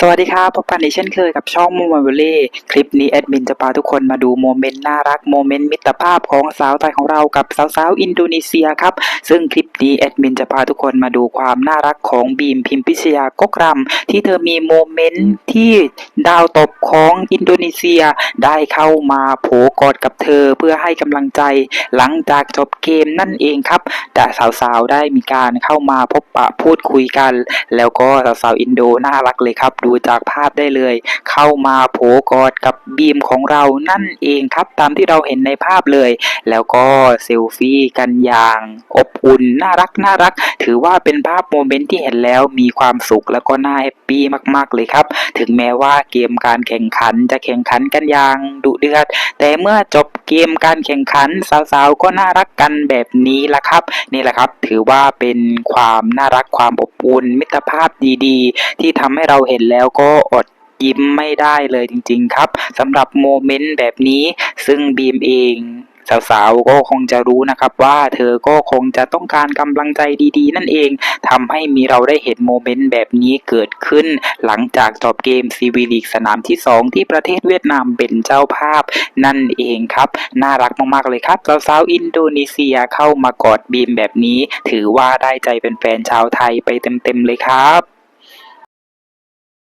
สวัสดีครับพบกันอีกเช่นเคยกับช่องมูมาเวเล่คลิปนี้แอดมินจะพาทุกคนมาดูโมเมนต์น่ารักโมเมนต์มิตรภาพของสาวไทยของเรากับสาวๆอินโดนีเซียครับ ซึ่งคลิปนี้แอดมินจะพาทุกคนมาดูความน่ารักของบีมพิมพิชยากกรำที่เธอมีโมเมนต์ที่ดาวตบของอินโดนีเซีย ได้เข้ามาโผกอดกับเธอเพื่อให้กำลังใจ หลังจากจบเกมนั่นเองครับ แต่สาวๆได้มีการเข้ามาพบปะพูดคุยกัน แล้วก็สาวๆอินโดน่ารักเลยครับดูจากภาพได้เลย เข้ามาโผกอดกับบีมของเรานั่นเองครับ ตามที่เราเห็นในภาพเลย แล้วก็เซลฟี่กันอย่างอบอุ่นน่ารักน่ารัก ถือว่าเป็นภาพโมเมนต์ที่เห็นแล้วมีความสุขแล้วก็น่าแฮปปี้มากๆเลยครับ ถึงแม้ว่าเกมการแข่งขันจะแข่งขันกันอย่างดุเดือด แต่เมื่อจบเกมการแข่งขันสาวๆก็น่ารักกันแบบนี้ละครับ นี่แหละครับ ถือว่าเป็นความน่ารักความอบ อุ่นมิตรภาพดีๆ ที่ทำให้เราเห็นแล้วก็อดยิ้มไม่ได้เลยจริงๆครับสำหรับโมเมนต์แบบนี้ ซึ่งบีมเอง สาวๆก็คงจะรู้นะครับว่าเธอก็คงจะต้องการกำลังใจดีๆ นั่นเอง ทำให้มีเราได้เห็นโมเมนต์แบบนี้เกิดขึ้น หลังจากจบเกมซีวีลีกสนามที่ 2 ที่ประเทศเวียดนามเป็นเจ้าภาพ นั่นเองครับ น่ารักมากๆเลยครับสาวๆอินโดนีเซียเข้ามากอดบีมแบบนี้ ถือว่าได้ใจเป็นแฟนชาวไทยไปเต็มๆเลยครับ